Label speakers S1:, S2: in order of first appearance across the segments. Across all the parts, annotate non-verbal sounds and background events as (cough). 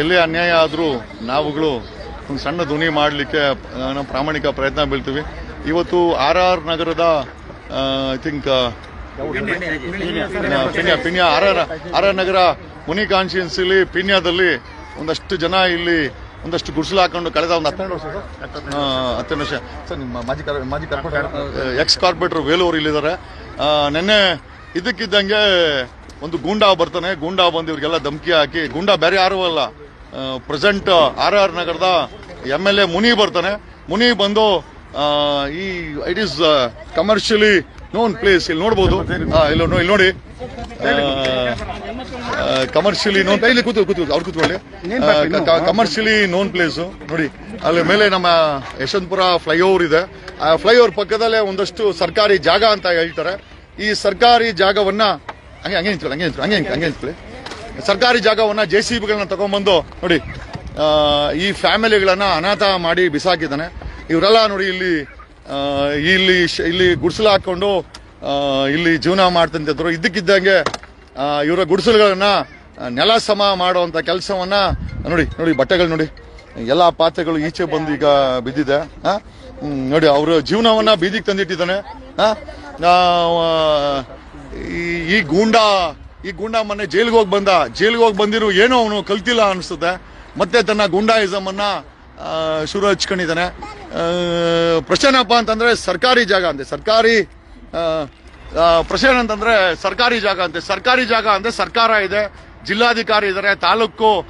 S1: ಎಲ್ಲೇ ಅನ್ಯಾಯ ಆದರೂ ನಾವುಗಳು ಒಂದು ಸಣ್ಣ ಧ್ವನಿ ಮಾಡಲಿಕ್ಕೆ ನಾವು ಪ್ರಾಮಾಣಿಕ ಪ್ರಯತ್ನ ಬೀಳ್ತೀವಿ. ಇವತ್ತು ಆರ್ ಆರ್ ನಗರದ I think Peenya Peenya R R R R Nagar ಮುನಿ ಕಾನ್ಸ್ಟಿಟ್ಯೂನ್ಸಿಲಿ ಪಿನ್ಯಾದಲ್ಲಿ ಒಂದಷ್ಟು ಜನ ಇಲ್ಲಿ ಒಂದಷ್ಟು ಗುಡಿಸಲು ಹಾಕೊಂಡು ಕಳೆದ ಒಂದು ಹತ್ತೆರಡು ವರ್ಷ ಹತ್ತೆರಡು ವರ್ಷ ಸರ್ ನಿಮ್ಮ ಮಾಜಿ ಮಾಜಿ ಎಕ್ಸ್ ಕಾರ್ಪೊರೇಟರ್ ವೇಲೂರು ಇಲ್ಲಿದ್ದಾರೆ. ನೆನ್ನೆ ಇದಕ್ಕಿದ್ದಂಗೆ ಒಂದು ಗೂಂಡಾ ಬರ್ತಾನೆ. ಗೂಂಡಾ ಬಂದು ಇವ್ರಿಗೆಲ್ಲ ಧಮಕಿ ಹಾಕಿ ಗೂಂಡಾ ಬೇರೆ ಯಾರು ಅಲ್ಲ ಪ್ರೆಸೆಂಟ್ ಆರ್ ಆರ್ ನಗರದ ಎಂ ಎಲ್ ಎ ಮುನಿ ಬರ್ತಾನೆ. ಮುನಿ ಬಂದು ಈ it is commercially known place ಇಲ್ಲಿ ನೋಡ್ಬೋದು. ಇಲ್ಲಿ ನೋಡಿ ಕಮರ್ಷಿಯಲಿ ನೋನ್ ಇಲ್ಲಿ ಕೂತು ಕೂತು ಅವ್ರು ಕೂತ್ಕೊಳ್ಳಿ. ಕಮರ್ಷಿಯಲಿ ನೋನ್ ಪ್ಲೇಸ್ ನೋಡಿ ಅಲ್ಲಿ ಮೇಲೆ ನಮ್ಮ ಯಶವಂತಪುರ ಫ್ಲೈಓವರ್ ಇದೆ. ಆ ಫ್ಲೈಓವರ್ ಪಕ್ಕದಲ್ಲೇ ಒಂದಷ್ಟು ಸರ್ಕಾರಿ ಜಾಗ ಅಂತ ಹೇಳ್ತಾರೆ. ಈ ಸರ್ಕಾರಿ ಜಾಗವನ್ನ, ಹಂಗೆ ಹಂಗೆ ನಿಂತ್ಕೊಳ್ಳಿ ಹಂಗೆ ನಿಂತ್ಕೊಳ್ಳಿ, ಹಂಗೆ ಹಂಗೆ ನಿಂತ್ಕೊಳ್ಳಿ. ಸರ್ಕಾರಿ ಜಾಗವನ್ನ ಜೆ ಸಿ ಬಿಗಳನ್ನ ತಗೊಂಡ್ಬಂದು ನೋಡಿ ಈ ಫ್ಯಾಮಿಲಿಗಳನ್ನ ಅನಾಥ ಮಾಡಿ ಬಿಸಾಕಿದ್ದಾನೆ. ಇವರೆಲ್ಲ ನೋಡಿ ಇಲ್ಲಿ ಇಲ್ಲಿ ಇಲ್ಲಿ ಗುಡಿಸಲು ಹಾಕೊಂಡು ಇಲ್ಲಿ ಜೀವನ ಮಾಡ್ತಂತಿದ್ರು. ಇದ್ದಕ್ಕಿದ್ದಂಗೆ ಇವರ ಗುಡಿಸಲುಗಳನ್ನ ನೆಲ ಸಮ ಮಾಡುವಂತ ಕೆಲಸವನ್ನ, ನೋಡಿ ನೋಡಿ, ಬಟ್ಟೆಗಳು ನೋಡಿ. ಎಲ್ಲ ಪಾತ್ರೆಗಳು ಈಚೆ ಬಂದು ಈಗ ಬಿದ್ದಿದೆ. ನೋಡಿ, ಅವರ ಜೀವನವನ್ನ ಬೀದಿಗೆ ತಂದಿಟ್ಟಿದ್ದಾನೆ. ಆ? ಈ- ಗೂಂಡಾ ಈ ಗೂಂಡಾ ಮೊನ್ನೆ ಜೈಲಿಗೆ ಹೋಗಿ ಬಂದ. ಜೈಲಿಗೆ ಹೋಗಿ ಬಂದಿರೋ ಏನೋ ಅವನು ಕಲ್ತಿಲ್ಲ ಅನಿಸುತ್ತೆ. ಮತ್ತೆ ತನ್ನ ಗೂಂಡಾಯಿಸಮ್ ಅನ್ನ ಶುರು ಹಚ್ಕೊಂಡಿದ್ದಾನೆ. ಆ, ಅಂತಂದರೆ ಅಂತಂದ್ರೆ ಸರ್ಕಾರಿ ಜಾಗ ಅಂತೆ. ಸರ್ಕಾರಿ ಪ್ರಶ್ನೆ ಏನಂತಂದ್ರೆ ಸರ್ಕಾರಿ ಜಾಗ ಅಂತೆ. ಸರ್ಕಾರಿ ಜಾಗ ಅಂದ್ರೆ ಸರ್ಕಾರ ಇದೆ. ಜಿಲ್ಲಾಧಿಕಾರಿ ಇದ್ದಾರೆ ತಾಲೂಕು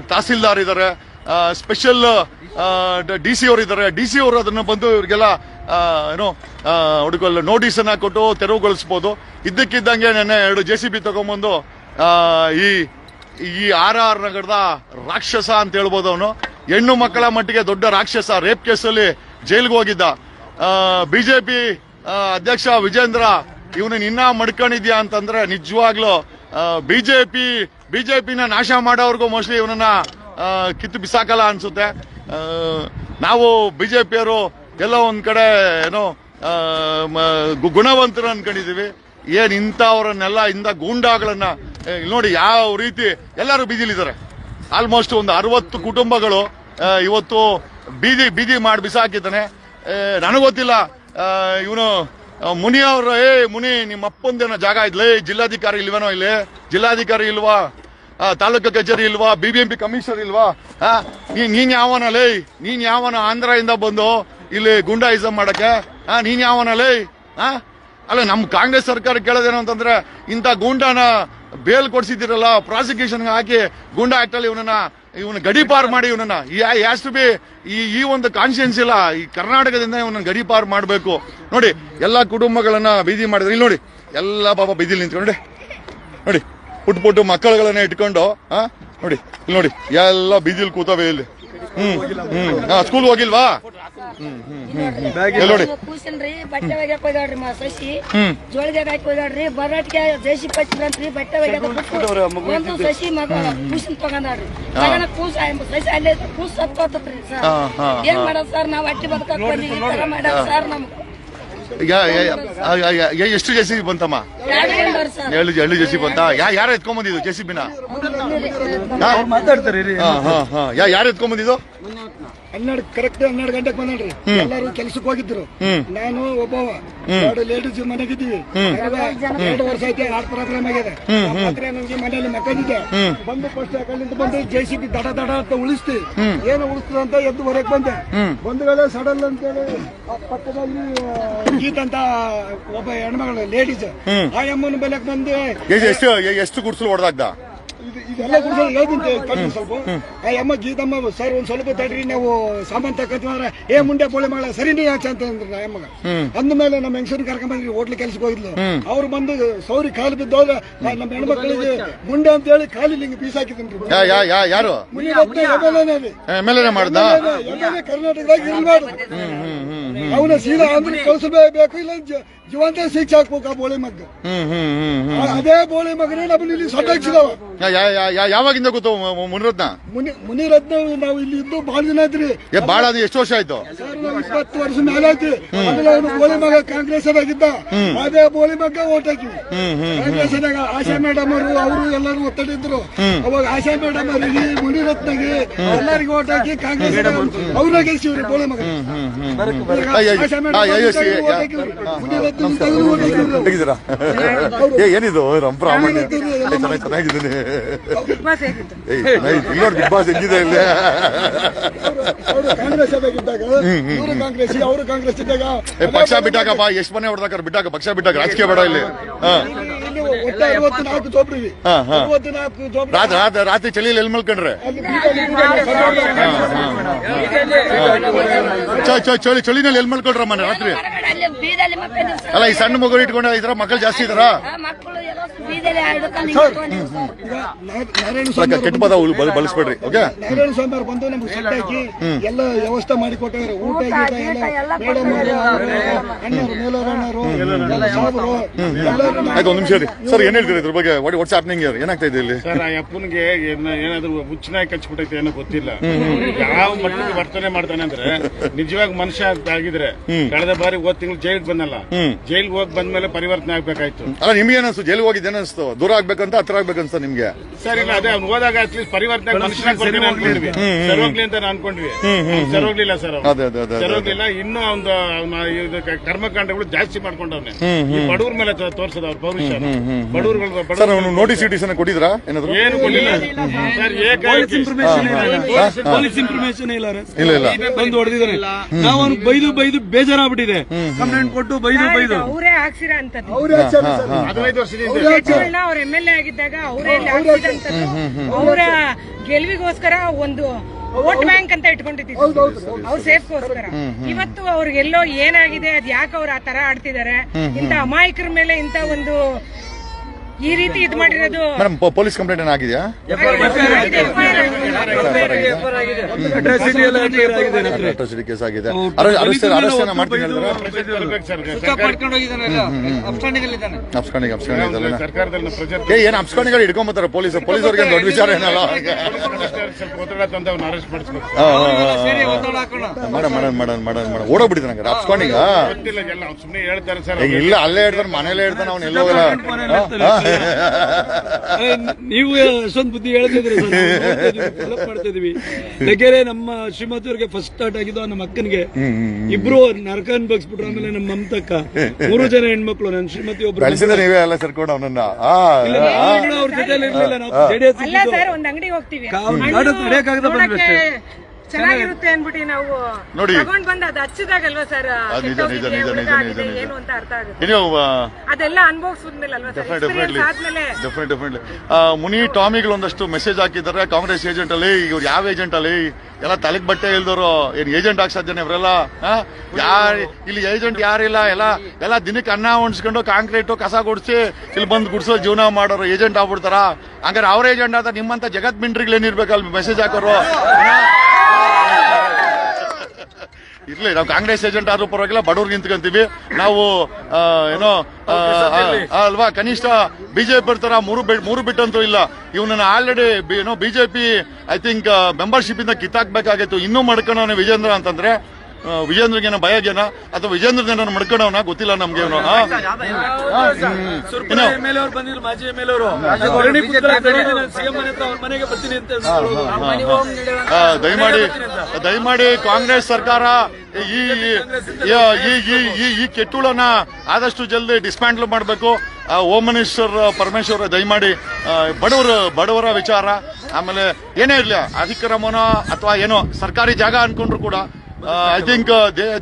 S1: ತಹಸೀಲ್ದಾರ್ ಇದ್ದಾರೆ ಸ್ಪೆಷಲ್ ಡಿ ಸಿ ಅವರು ಇದ್ದಾರೆ ಡಿ ಸಿ ಅವರು ಅದನ್ನು ಬಂದು ಇವ್ರಿಗೆಲ್ಲ ಏನೋ ಹುಡುಗಲ್ಲ ನೋಟಿಸ್ ಅನ್ನ ಕೊಟ್ಟು ತೆರವುಗೊಳಿಸಬಹುದು ಇದ್ದಕ್ಕಿದ್ದಂಗೆ ನೆನ್ನೆ ಎರಡು ಜೆ ಸಿ ಬಿ ತಗೊಂಡ್ಬಂದು ಆ, ಈ ಈ ಆರ್ ಆರ್ ನಗರದ ರಾಕ್ಷಸ ಅಂತ ಹೇಳ್ಬೋದು ಅವನು. ಹೆಣ್ಣು ಮಕ್ಕಳ ಮಟ್ಟಿಗೆ ದೊಡ್ಡ ರಾಕ್ಷಸ ರೇಪ್ ಕೇಸಲ್ಲಿ ಜೈಲಿಗೆ ಹೋಗಿದ್ದ. ಬಿಜೆಪಿ ಅಧ್ಯಕ್ಷ ವಿಜೇಂದ್ರ ಇವನನ್ನ ಇನ್ನ ಮಡ್ಕೊಂಡಿದ್ಯಾ ಅಂತಂದ್ರೆ ನಿಜವಾಗ್ಲೂ ಬಿಜೆಪಿ ಬಿಜೆಪಿನ ನಾಶ ಮಾಡೋರ್ಗೂ ಮೋಸ್ಟ್ಲಿ ಇವನನ್ನ ಕಿತ್ತು ಬಿಸಾಕಲ್ಲ ಅನ್ಸುತ್ತೆ. ನಾವು ಬಿಜೆಪಿಯವರು ಎಲ್ಲ ಒಂದ್ ಕಡೆ ಏನೋ ಗುಣವಂತರು ಅನ್ಕೊಂಡಿದ್ದೀವಿ ಏನ್ ಇಂಥವ್ರನ್ನೆಲ್ಲ ಇಂಥ ಗೂಂಡಾಗಳನ್ನ ನೋಡಿ ಯಾವ ರೀತಿ ಎಲ್ಲರೂ ಬೀದಿಲಿದ್ದಾರೆ. ಆಲ್ಮೋಸ್ಟ್ ಒಂದು ಅರವತ್ತು ಕುಟುಂಬಗಳು ಇವತ್ತು ಬೀದಿ ಬೀದಿ ಮಾಡಿ ಬಿಸಾಕಿದ್ದಾನೆ. ನನಗೆ ನನಗೊತ್ತಿಲ್ಲ ಇವನು ಮುನಿ ಅವ್ರ ಏ ಮುನಿ ನಿಮ್ಮ ಅಪ್ಪಂದೇನೋ ಜಾಗ ಇದ್ಲೇ ಜಿಲ್ಲಾಧಿಕಾರಿ ಇಲ್ವೇನೋ ಇಲ್ಲಿ? ಜಿಲ್ಲಾಧಿಕಾರಿ ಇಲ್ವಾ? ತಾಲೂಕು ಕಚೇರಿ ಇಲ್ವಾ? ಬಿಬಿಎಂಪಿ ಕಮಿಷನರ್ ಇಲ್ವಾ? ಆ, ನೀ- ನೀನ್ ಯಾವನ ಲೇ ನೀನ್ ಯಾವನ ಆಂಧ್ರದಿಂದ ಬಂದು ಇಲ್ಲಿ ಗುಂಡಾಯಿಸಂ ಮಾಡಕ್ಕೆ? ಹಾ ನೀನ್ ಯಾವನ ಲೇ? ಆ? ಅಲ್ಲ, ನಮ್ ಕಾಂಗ್ರೆಸ್ ಸರ್ಕಾರ ಕೇಳೋದೇನು ಅಂತಂದ್ರೆ ಇಂಥ ಗೂಂಡಾನ ಬೇಲ್ ಕೊಡ್ಸಿದಿರಲ್ಲ ಪ್ರಾಸಿಕ್ಯೂಷನ್ ಹಾಕಿ ಗೂಂಡಾ ಆಕ್ಟ್ ಅಲ್ಲಿ ಇವನನ್ನ, ಇವನ ಗಡಿಪಾರ್ ಮಾಡಿ ಇವನನ್ನ. ಹ್ಯಾಸ್ ಟು ಬಿ ಈ ಈ ಒಂದು ಕಾನ್ಶಿಯನ್ಸ್ ಇಲ್ಲ. ಈ ಕರ್ನಾಟಕದಿಂದ ಇವನನ್ನ ಗಡಿಪಾರ್ ಮಾಡಬೇಕು. ನೋಡಿ, ಎಲ್ಲಾ ಕುಟುಂಬಗಳನ್ನ ಬೀದಿ ಮಾಡಿದ್ರೆ, ಇಲ್ಲಿ ನೋಡಿ, ಎಲ್ಲ ಪಾಪ ಬೀದಿಲಿ ನಿಂತ್ಕೊಂಡು ನೋಡಿ. ಪುಟ್ಟ ಪುಟ್ಟ ಮಕ್ಕಳುಗಳನ್ನ ಇಟ್ಕೊಂಡು ಹಾ ನೋಡಿ, ಇಲ್ಲಿ ನೋಡಿ, ಎಲ್ಲ ಬೀದಿಲಿ ಕೂತವೆ ಇಲ್ಲಿ. ಹ್ಮ್ ಹ್ಮ್. ಸ್ಕೂಲ್ ಹೋಗಿಲ್ವಾ? ನೋಡಿ.
S2: ಕೂಸನ್ರಿ ಬಟ್ಟೆ ಒಗ್ಯಾಕ ಹೋಗ್ಯಾಡ್ರಿ ಮಾ ಸಸಿ.
S1: ಹ್ಮ್.
S2: ಜೋಳಿಗೆ ಹಾಕಿ ಹೋಗ್ಯಾಡ್ರಿ ಬರಾಟಿಗೆ ಜೇಸಿ ಪಚ್ಚಿದ್ರಂತ್ರಿ ಬಟ್ಟೆ ಒಗ್ಯಾಕ ಒಂದು ಸಸಿ ಮಗ ಕೂಸಿನ ತಗೊಂಡಾಡ್ರಿ ಮಗನ ಕೂಸ ಸಸಿ ಅಲ್ಲೇ ಕೂಸ್ ಸತ್ತೋತ್ರಿ ಸರ್. ಏನ್ ಮಾಡೋದ್ ಸರ್ ನಾವ್ ಅಟ್ಟಿ ಬದುಕಕ್ ಬಂದಿವಿ ಸರ್ ನಮ್ಗೆ.
S1: ಎಷ್ಟು ಜೆಸಿ ಬಂತಮ್ಮ?
S2: ಎರಡು
S1: ಜೆಸಿಬಿ ಬಂತ? ಯಾರ ಯಾರು ಎತ್ಕೊಂಬಂದಿದ್ದು ಜೆಸಿ ಬಿನ
S3: ಮಾತಾಡ್ತಾರೆ ರೀ
S1: ಹಾ ಹಾ ಹಾ. ಯಾ ಯಾರು ಎತ್ಕೊಂಬಂದಿದ್ದು
S3: ಹನ್ನೆರಡು ಕರೆಕ್ಟ್ ಹನ್ನೆರಡು ಗಂಟೆಗೆ ಬಂದ್ರಿ ಎಲ್ಲರೂ ಕೆಲ್ಸಕ್ಕೆ ಹೋಗಿದ್ರು. ನಾನು ಒಬ್ಬವ ಎರಡು ಲೇಡೀಸ್ ಮನೆಗಿದ್ದೀವಿ. ಎರಡು ವರ್ಷ ಐತೆ ಹಾರ್ಟ್ ಪ್ರಾಬ್ಲಮ್ ಆಗಿದೆ ಮಾತ್ರ ನನಗೆ ಮನೆಯಲ್ಲಿ ಮಕ್ಕಳಿದೆ ಬಂದು ಫಸ್ಟ್ ಅಲ್ಲಿಂದ ಬಂದು ಜೆ ಸಿ ಬಿ ದಡ ದಡ ಅಂತ ಉಳಿಸ್ತಿ. ಏನು ಉಳಿಸ್ತದ ಅಂತ ಎದ್ದು ಹೊರಗೆ ಬಂದೆ. ಬಂದ ಸಡನ್ ಅಂತೇಳಿ ಆ ಪಕ್ಕದಲ್ಲಿ ಗೀತ ಅಂತ ಒಬ್ಬ ಹೆಣ್ಮಗಳು ಲೇಡೀಸ್ ಆ ಅಮ್ಮನ ಬೆಲೆಗೆ ಬಂದು
S1: ಎ- ಎಷ್ಟು ಎಷ್ಟು ಗುಡ್ಸಲು ಹೊಡೆದಾಗ್ದ?
S3: ಇದೆಲ್ಲ ಗುಡ್ಸಲು ಹೇಳ್ತೀನಿ ತಡ್ರಿ ಸ್ವಲ್ಪ. ಆ ಅಮ್ಮ ಗೀತಮ್ಮ ಸರ್ ಒಂದ್ ಸ್ವಲ್ಪ ತಡ್ರಿ ನಾವು ಸಾಮಾನ್ ತಕ್ಕಂತೀವಿ ಅಂದ್ರೆ ಏ ಮುಂಡೆ ಬೋಳೆ ಮಾಡ ಸರಿ ನೀ ಆಚೆ ಅಂತ ಅಂದ್ರು ಅಮ್ಮಗ ಅಂದ ಮೇಲೆ ನಮ್ಮ ಹೆಂಗಸರು ಕರ್ಕೊಂಡ್ ಬಂದ್ರಿ ಹೋಟ್ಲ್ ಕೆಲ್ಸಕ್ಕೆ ಹೋಗಿದ್ಲು. ಅವ್ರು ಬಂದು ಸೌರಿ ಕಾಲು ಬಿದ್ದೋದ್ರೆ ನಮ್ಮ ಹೆಣ್ಮಕ್ಳಿಗೆ ಮುಂಡೆ ಅಂತ ಹೇಳಿ ಕಾಲಿಗೆ ಹಿಂಗೆ
S1: ಯಾ ಯಾ ಯಾರು?
S3: ಕರ್ನಾಟಕದಾಗ ಇರ್ಬಾರ್ದು. ಅವನ ಸೀದಾ ಆಂಧ್ರ ಬೇಕು ಇಲ್ಲ ಜೀವಂತ ಶಿಕ್ಷೆ ಹಾಕ್ಬೇಕು ಆ ಬೋಳಿ ಮಗ್ಗ.
S1: ಹ್ಮ್ ಹ್ಮ್ ಹ್ಮ್ ಹ್ಮ್.
S3: ಆ- ಅದೇ ಬೋಳಿ ಮಗನೇ ನಮ್ಮನ್ನ ಇಲ್ಲಿ ಸೊಡ್ಡಾಕ್ಸಿದವ.
S1: ಯಾವಾಗಿಂದ ಗೊತ್ತು ಮುನಿರತ್ನ?
S3: ಮುನಿ ಮುನಿರತ್ನ ನಾವು ಇಲ್ಲಿ ಇದ್ದು ಬಹಳ ದಿನ ಆಯ್ತ್ರಿ.
S1: ಏ ಬಾಳ ಅದು ಎಷ್ಟು ವರ್ಷ ಆಯ್ತು?
S3: ಇಪ್ಪತ್ತು ವರ್ಷ ಮೇಲೆ ಆಯ್ತು ಬೋಳೆ ಅವನು ಬೋಳಿ ಮಗ ಕಾಂಗ್ರೆಸ್ ಆಗಿದ್ದ ಅದೇ ಬೋಳಿ ಮಗ ಓಟ್ ಹಾಕಿವಿ.
S1: ಹ್ಮ್ ಹ್ಮ್
S3: ಆಶಾ ಮೇಡಮ್ ಅವರು ಅವರು ಎಲ್ಲರೂ ಒತ್ತಡಿದ್ರು ಅವಾಗ ಆಶಾ ಮೇಡಮ್ ಅವರಿಗೆ ಮುನಿರತ್ನಗೆ ಎಲ್ಲರಿಗೂ ಓಟ್ ಹಾಕಿ ಕಾಂಗ್ರೆಸ್ ಅವ್ರನ್ನ ಗೆಲ್ಸಿವ್ರಿ ಬೋಳೆ ಮಗ. ಆಶಾ ಮೇಡಮ್ ಮುನಿರತ್ನ
S1: ಹೇಗಿದ್ದೀರಾ? ಏ ಏನಿದು? ರಂಪ್ರಾಮಣ್ಯ ಚೆನ್ನಾಗಿ ಚೆನ್ನಾಗಿದ್ದೀನಿ. ಏಯ್ ಇಲ್ಲಿ ನೋಡಿ ಬಿಗ್ ಬಾಸ್ ಹೆಂಗಿದೆ ಇಲ್ಲಿ?
S3: ಕಾಂಗ್ರೆಸ್ ಕಾಂಗ್ರೆಸ್ ಅವರು
S1: ಪಕ್ಷ ಬಿಟ್ಟಾಕಪ್ಪ. ಎಷ್ಟು ಮನೆ ಹೊಡೆದಾಕ ಬಿಟ್ಟಾಕ ಪಕ್ಷ ಬಿಟ್ಟಾಕ ರಾಜಕೀಯ ಬೇಡ ಇಲ್ಲಿ. ಹಾ.
S3: ಜೋಬ್ರಿವಿ. ಜೋಬ್ರಿ
S1: ರಾತ್ರಿ ರಾತ್ರಿ ರಾತ್ರಿ ಚಳಿಯಲ್ಲಿ ಎಲ್ಲಿ ಮಲ್ಕೊಂಡ್ರೆ? ಚ- ಚ- ಚಳಿ ಚಳಿನಲ್ಲಿ ಎಲ್ಲಿ ಮಲ್ಕೊಂಡ್ರ ಮನೆ ರಾತ್ರಿ?
S2: ಅಲ್ಲಿ ಬೀದಲ್ಲಿ ಮಕ್ಕಳು
S1: ಅಲ್ಲ ಈ ಸಣ್ಣ ಮಗು ಇಟ್ಕೊಂಡು ಇದ್ರ ಮಕ್ಕಳು ಜಾಸ್ತಿ ಇದಾರ
S2: ಮಕ್ಕಳು ಎಲ್ಲ ಬೀದಲ್ಲಿ ಹಿಡ್ಕೊಂಡು ನಿಂತ್ಕೊಂಡಿದ್ರು ಸರ್.
S3: ಈಗ ನಾ- ನಾರಾಯಣ ಸ್ವಾಮಿ
S1: ಕೆಟ್ಟ ಪದ ಉಳ್- ಬಲ್- ಬಳಸ್ಬೇಡ್ರಿ ಓಕೆ?
S3: ನಾರಾಯಣ ಸ್ವಾಮಿ ಅವ್ರು ಬಂದು ನಮ್ಗೆ ಸೆಟ್ ಹಾಕಿ ಎಲ್ಲ ವ್ಯವಸ್ಥೆ ಮಾಡಿ ಕೊಟ್ಟವ್ರೆ ಊಟ ಗೀಟ ಎಲ್ಲ ಮೇಡಮ್ ಅವರು ಅಣ್ಣರು ಮೇಲೋರಣ್ಣರು ಸಾಬ್ರು ಎಲ್ಲರೂ
S1: ಆಯ್ತು ಒಂದ್ ನಿಮಿಷ ರೀ ಸರ್ ಏನ್ ಹೇಳ್ತೀರಿ ಇದ್ರ ಬಗ್ಗೆ? ವಾಟ್ಸ್ ಹ್ಯಾಪ್ನಿಂಗ್ ಏನಾಗ್ತಾ ಇದೆ ಇಲ್ಲಿ?
S4: ಸರ್ ಆ ಅಪ್ಪನಿಗೆ ಏನ- ಏನಾದ್ರು ಹುಚ್ಚನಾಗಿ ಕಚ್ಬಿಟ್ಟೈತೆ ಏನೋ ಗೊತ್ತಿಲ್ಲ. ಯಾವ ಮಟ್ಟಿಗೆ ವರ್ತನೆ ಮಾಡ್ತಾನೆ ಅಂದ್ರೆ ನಿಜವಾಗಿ ಮನುಷ್ಯ ಆಗಿದ್ರೆ ಕಳೆದ ಬಾರಿ ಹೋದ್ ತಿಂಗಳು ಜೈಲ್ ಬಂದಲ್ಲ. ಜೈಲ್ಗೆ ಹೋಗಿ ಬಂದ್ಮೇಲೆ ಪರಿವರ್ತನೆ ಆಗ್ಬೇಕಾಯ್ತು.
S1: ಅಲ್ಲ ನಿಮ್ಗೆ ಏನಿಸ್ತು ಜೈಲ್ ಹೋಗಿದ್ದು ಏನಿಸ್ತು ದೂರ ಆಗ್ಬೇಕಂತ ಹತ್ರ ಆಗ್ಬೇಕಂತ ನಿಮ್ಗೆ?
S4: ಸರ್ ಇಲ್ಲ ಅದೇ ಅವ್ನು ಹೋದಾಗ ಅಟ್ಲೀಸ್ಟ್ ಪರಿವರ್ತನೆ ಮನುಷ್ಯನಾಗಿ ಬರ್ತಾನೆ ಸರ್ ಸರೋಗ್ಲಿ ಅಂತ. ಅನ್ಕೊಂಡ್ವಿ. ಸರೋಗ್ಲಿಲ್ಲ ಸರ್ ಹೋಗ್ಲಿಲ್ಲ
S1: ಸರ್ ಸರ್ ಅದೇ ಅದೇ
S4: ಸರೋಗ್ಲಿಲ್ಲ ಇನ್ನೂ ಒಂದು ಕರ್ಮಕಾಂಡಗಳು ಜಾಸ್ತಿ ಮಾಡ್ಕೊಂಡವ್ನೆ. ಈ ಬಡವ್ರ ಮೇಲೆ ತೋರಿಸೋದು ಅವ್ರ ಬಡವ್ರುಗಳು
S1: ಸರ್ ಅವನು ನೋಟಿಸ್ ಇಟೀಸ್ ಅನ್ನ ಕೊಟ್ಟಿದ್ರಾ? ಏನಾದ್ರು?
S4: ಏನು ಕೊಡ್ಲಿಲ್ಲ ಸರ್ ಏಕಾಏಕಿ.
S5: ಪೊಲೀಸ್ ಇನ್ಫಾರ್ಮೇಶನ್ ಇಲ್ಲ.
S1: ಇಲ್ಲ. ಇಲ್ಲ
S5: ಬಂದು ಹೊಡೆದಿದ್ದಾರೆ. ನಾವು ಅವ್ನು ಬೈದು ಬೈದು ಬೇಜಾರಾಗ್ಬಿಟ್ಟಿದೆ. ಕಂಪ್ಲೇಂಟ್ ಕೊಟ್ಟು ಬೈದು ಬೈದು.
S6: ಅವರೇ ಹಾಕ್ಸಿರ
S3: ಅಂತ
S4: ಹದಿನೈದು ವರ್ಷದಿಂದ
S6: ಅವ್ರ ಎಂ ಎಲ್ ಎ ಆಗಿದ್ದಾಗ ಅವರೇ ಅವರ ಗೆಲುವಿಗೋಸ್ಕರ ಒಂದು ವೋಟ್ ಬ್ಯಾಂಕ್ ಅಂತ ಇಟ್ಕೊಂಡಿದ್ದೀವಿ. ಅವ್ರ ಸೇಫ್ಗೋಸ್ಕರ. ಇವತ್ತು ಅವ್ರಿಗೆಲ್ಲೋ ಏನಾಗಿದೆ ಅದ್ ಯಾಕೆ ಅವ್ರು ಆ ತರ ಆಡ್ತಿದ್ದಾರೆ ಇಂತ ಅಮಾಯಕರ ಮೇಲೆ ಇಂತ ಒಂದು ಈ ರೀತಿ ಇದು ಮಾಡಿರೋದು
S1: ಮೇಡಮ್ ಪೊಲೀಸ್ ಕಂಪ್ಲೇಂಟ್ ಏನಾಗಿದೆಯಾ
S5: ಅಟ್ರಾಸಿಟಿ
S1: ಕೇಸ್ ಆಗಿದೆ ಅರೆಸ್ಟ್ ಅರೆಸ್ಟ್ ಏನ ಮಾಡ್ತೀನಿ ಹೇಳಿದ್ರೆ ಅಪ್ಸ್ಕಾಂಡಿಂಗ್ ಅಪ್ಸ್ಕಾಂಡಿಂಗ್ ಏನ್ ಅಪ್ಸ್ಕಾಂಡಿಗಳು ಹಿಡ್ಕೊಂಬತ್ತಾರೆ ಪೊಲೀಸ್ ಅವ್ರಿಗೆ ದೊಡ್ಡ ವಿಚಾರ ಏನಲ್ಲ? Madam madam madam madam madam. ಓಡೋಗ್ಬಿಟ್ಟಿದೆ ನಂಗೆ ಅಪ್ಸ್ಕಾಂಡಿಂಗ್?
S4: ಗೊತ್ತಿಲ್ಲ ಎಲ್ಲ ಸುಮ್ಮನೆ ಹೇಳ್ತಾರೆ ಸರ್
S1: ಇಲ್ಲ ಅಲ್ಲೇ ಹೇಳ್ತಾನೆ ಮನೇಲೇ ಹೇಳ್ತಾನೆ ಅವ್ನು ಎಲ್ಲ
S5: ಏ, ನೀವು ಅಷ್ಟೊಂದು ಬುದ್ಧಿ ಹೇಳ್ತಿದ್ರಿ ಸರ್. ಡೆವಲಪ್ ಮಾಡ್ತಾ ಇದೀವಿ. ನಮ್ಮ ಶ್ರೀಮತಿಯವ್ರಿಗೆ ಫಸ್ಟ್ ಸ್ಟಾರ್ಟ್ ಆಗಿದ್ದು ನಮ್ಮ ಅಕ್ಕನಿಗೆ. ಇಬ್ರು ನರಕ ಅನ್ಬಗ್ಸ್ಬಿಟ್ರು ಆಮೇಲೆ ನಮ್ಮ ಮಮತಕ್ಕ. ಮೂರು ಜನ ಹೆಣ್ಮಕ್ಳು ನನ್ನ ಶ್ರೀಮತಿ ಒಬ್ರು
S1: ನೀವೇ ಎಲ್ಲ ಸೇರ್ಕೊಂಡು ಅವನನ್ನ.
S5: ಅವ್ರ ಜೊತೆ ಇರ್ಲಿಲ್ಲ ನಾವು. ಜೆಡಿಎಸ್
S6: ಅಲ್ಲ ಸರ್
S5: ಬಂದ್ವಿ
S6: ಚೆನ್ನಾಗಿರುತ್ತೆ ಅನ್ಬಿಟ್ಟು ನಾವು
S1: ನೋಡಿ.
S6: ತಗೊಂಡ್ ಬಂದ್ ಅದ್ ಹಚ್ಚಿದಾಗಲ್ವಾ ಸರ್
S1: ಅದು ನಿಜ, ನಿಜ, ನಿಜ, ನಿಜ, ನಿಜ, ನಿಜ.
S6: ಏನು ಅಂತ ಅರ್ಥ ಆಗುತ್ತೆ.
S1: ಇನ್ನು
S6: ಅದೆಲ್ಲ ಅನ್ಭವಿಸಿದ್ಮೇಲೆ ಅಲ್ವಾ ಸರ್
S1: ಡೆಫಿನೆಟ್ಲಿ
S6: ಎಕ್ಸ್ಪೀರಿಯನ್ಸ್ ಆದ್ಮೇಲೆ.
S1: ಡೆಫಿನೆಟ್ ಡೆಫಿನೆಟ್ಲಿ ಮುನಿ ಟಾಮಿಗಳು ಒಂದಷ್ಟು ಮೆಸೇಜ್ ಹಾಕಿದ್ದಾರೆ. ಕಾಂಗ್ರೆಸ್ ಏಜೆಂಟ್ ಅಲ್ಲಿ ಇವ್ರು ಯಾವ ಏಜೆಂಟ್ ಅಲ್ಲಿ? ಎಲ್ಲ ತಲೆಗ್ ಬಟ್ಟೆ ಇಲ್ದವರು ಏನ್ ಏಜೆಂಟ್ ಹಾಕ್ ಸಾಧ್ಯನೇ ಇವರೆಲ್ಲ? ಯಾರ್ ಇಲ್ಲಿ ಏಜೆಂಟ್ ಯಾರಿಲ್ಲ ಎಲ್ಲ ಎಲ್ಲ ದಿನಕ್ಕೆ ಅನ್ನ ಉಣ್ಸ್ಕೊಂಡು ಕಾಂಕ್ರೀಟು ಕಸ ಗುಡಿಸಿ ಇಲ್ಲಿ ಬಂದು ಗುಡ್ಸೋ ಜೀವನ ಮಾಡೋರು ಏಜೆಂಟ್ ಆಗ್ಬಿಡ್ತಾರ? ಹಂಗಾರೆ ಅವ್ರ ಏಜೆಂಟ್ ಆದ್ರೆ ನಿಮ್ಮಂತ ಜಗತ್ ಮಿಂಟ್ರಿಗಳು ಏನಿರ್ಬೇಕಲ್ಲ ಮೆಸೇಜ್ ಹಾಕೋರು? ಇರ್ಲಿ ನಾವು ಕಾಂಗ್ರೆಸ್ ಏಜೆಂಟ್ ಆದ್ರೂ ಪರವಾಗಿಲ್ಲ ಬಡವ್ರಿಗೆ ನಿಂತ್ಕೊಂತೀವಿ. ನಾವು ಏನೋ ಅಲ್ವಾ? ಕನಿಷ್ಠ ಬಿಜೆಪಿ ಬರ್ತಾರ ಮೂರು ಮೂರು ಬಿಟ್ಟಂತೂ ಇಲ್ಲ. ಇವನನ್ನ ಆಲ್ರೆಡಿ ಏನೋ ಬಿಜೆಪಿ ಐ ಥಿಂಕ್ ಮೆಂಬರ್ಶಿಪ್ ಇಂದ ಕಿತ್ತಾಕ್ಬೇಕಾಗಿತ್ತು. ಇನ್ನೂ ಮಾಡ್ಕೊಂಡು ವಿಜೇಂದ್ರ ಅಂತಂದ್ರೆ ವಿಜೇಂದ್ರಗೇನ ಭಯಗೇನ ಅಥವಾ ಜನ ಮಡ್ಕೊಂಡವನ? ಗೊತ್ತಿಲ್ಲ ನಮ್ಗೆ ದಯಮಾಡಿ ದಯಮಾಡಿ ಕಾಂಗ್ರೆಸ್ ಸರ್ಕಾರ ಈ ಈ- ಈ ಈ- ಈ ಈ ಕೆಟ್ಟುಳನ್ನ ಆದಷ್ಟು ಜಲ್ದಿ ಡಿಸ್ಮ್ಯಾಂಟ್ಲ್ ಮಾಡಬೇಕು. ಹೋಮ್ ಮಿನಿಸ್ಟರ್ ಪರಮೇಶ್ವರ ದಯಮಾಡಿ ಬಡವರು ಬಡವರ ಬಡವರ ವಿಚಾರ. ಆಮೇಲೆ ಏನೇ ಇರಲಿ ಅಧಿಕ್ರಮನೋ ಅಥವಾ ಏನೋ ಸರ್ಕಾರಿ ಜಾಗ ಅನ್ಕೊಂಡ್ರು ಕೂಡ I think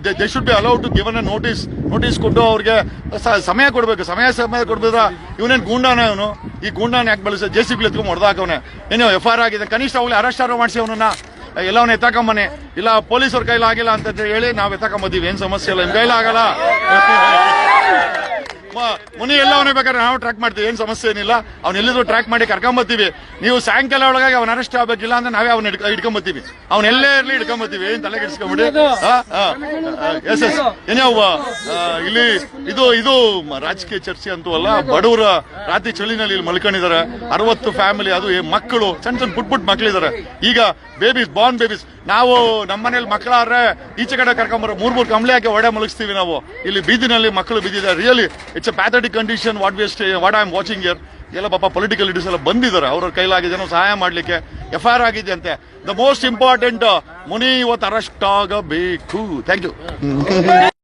S1: they should be allowed to given a notice notice ಕೊಟ್ಟು ಅವ್ರಿಗೆ ಸಮಯ ಕೊಡಬೇಕು. ಸಮಯ ಸಮಯ ಕೊಡ್ಬೇಕ ಇವನೇನು ಗೂಂಡಾನ ಇವನು? ಈ ಗೂಂಡಾನ ಯಾಕೆ ಬೆಳೆಸ ಜೆ ಸಿ ಬಿ ಎತ್ಕೊಂಡು ಹೊಡೆದಾಕವನೆ ಏನೋ ಎಫ್ ಆರ್ ಆಗಿದೆ. ಕನಿಷ್ಠ ಅವ್ಲಿ ಅರೆಸ್ಟ್ ಆರೋ ಮಾಡಿಸಿ ಅವನನ್ನ. ಎಲ್ಲ ಅವ್ನ ಎತ್ತಾಕೊಂಬನೆ. ಇಲ್ಲ ಪೊಲೀಸರ ಕೈಲಿ ಆಗಿಲ್ಲ ಅಂತ ಹೇಳಿ ನಾವು ಎತ್ತಾಕೊಂಬದೀವಿ. ಏನು ಸಮಸ್ಯೆ ಇಲ್ಲ. ನಿಮ್ಮ ಕೈಲಾಗಲ್ಲ? ಮುನಿ ಎಲ್ಲ ಅವನೇ ಬೇಕಾದ್ರೆ ನಾವು ಟ್ರ್ಯಾಕ್ ಮಾಡ್ತೀವಿ ಏನ್ ಸಮಸ್ಯೆ ಏನಿಲ್ಲ. ಅವ್ನ ಎಲ್ಲಿದ್ರು ಟ್ರ್ಯಾಕ್ ಮಾಡಿ ಕರ್ಕೊಂಬತ್ತೀವಿ ನೀವು ಸಾಯಂಕಾಲ ಒಳಗಾಗಿ ಅವ್ನ ಅರೆಸ್ಟ್ ಆಗ್ಬೇಕಿಲ್ಲ ಅಂದ್ರೆ ನಾವೇ ಅವನ ಹಿಡ್ಕೊಂಬತ್ತೀವಿ ಅವ್ನ ಎಲ್ಲೇ ಇರ್ಲಿ ಹಿಡ್ಕೊಂಬತ್ತೀವಿ ಏನ್ ತಲೆ ಕೆಡಿಸ್ಕೊಂಬಿಡಿ. ಎಸ್ ಎಸ್ ಏನ್ಯಾವ ಇಲ್ಲಿ ಇದು ಇದು ರಾಜಕೀಯ ಚರ್ಚೆ ಅಂತೂ ಅಲ್ಲ ಬಡವರ ರಾತ್ರಿ ಚಳಿನಲ್ಲಿ ಇಲ್ಲಿ ಮಲ್ಕೊಂಡಿದ್ದಾರೆ. ಅರವತ್ತು ಫ್ಯಾಮಿಲಿ ಅದು ಮಕ್ಕಳು ಸಣ್ಣ ಸಣ್ಣ ಪುಟ್ ಪುಟ್ ಮಕ್ಕಳಿದ್ದಾರೆ ಈಗ ಬೇಬೀಸ್ ಬಾರ್ನ್ ಬೇಬೀಸ್ ನಾವು ನಮ್ಮ ಮನೇಲಿ ಮಕ್ಕಳಾದ್ರೆ ಈಚೆ ಕಡೆ ಕರ್ಕೊಂಬರೋ ಮೂರ್ ಮೂರ್ ಕಂಬಳಿ ಹಾಕಿ ಒಡೆ ಮಲಗಿಸ್ತೀವಿ ನಾವು. ಇಲ್ಲಿ ಬೀದಿನಲ್ಲಿ ಮಕ್ಕಳು ಬಿದ್ದಿದ್ದಾರೆ really it's a pathetic condition what worst what I am watching here ಎಲ್ಲ ಪಾಪ ಪೊಲಿಟಿಕಲ್ ಲೀಡರ್ಸ್ ಎಲ್ಲ ಬಂದಿದ್ದಾರೆ. ಅವ್ರ ಕೈಲಾಗಿದೆ ಏನೋ ಸಹಾಯ ಮಾಡಲಿಕ್ಕೆ ಎಫ್ ಐ ಆರ್ ಆಗಿದೆ ಅಂತೆ ದ ಮೋಸ್ಟ್ ಇಂಪಾರ್ಟೆಂಟ್ ಮುನಿ ಇವತ್ತು ಅರೆಸ್ಟ್ ಆಗಬೇಕು. Thank you (laughs)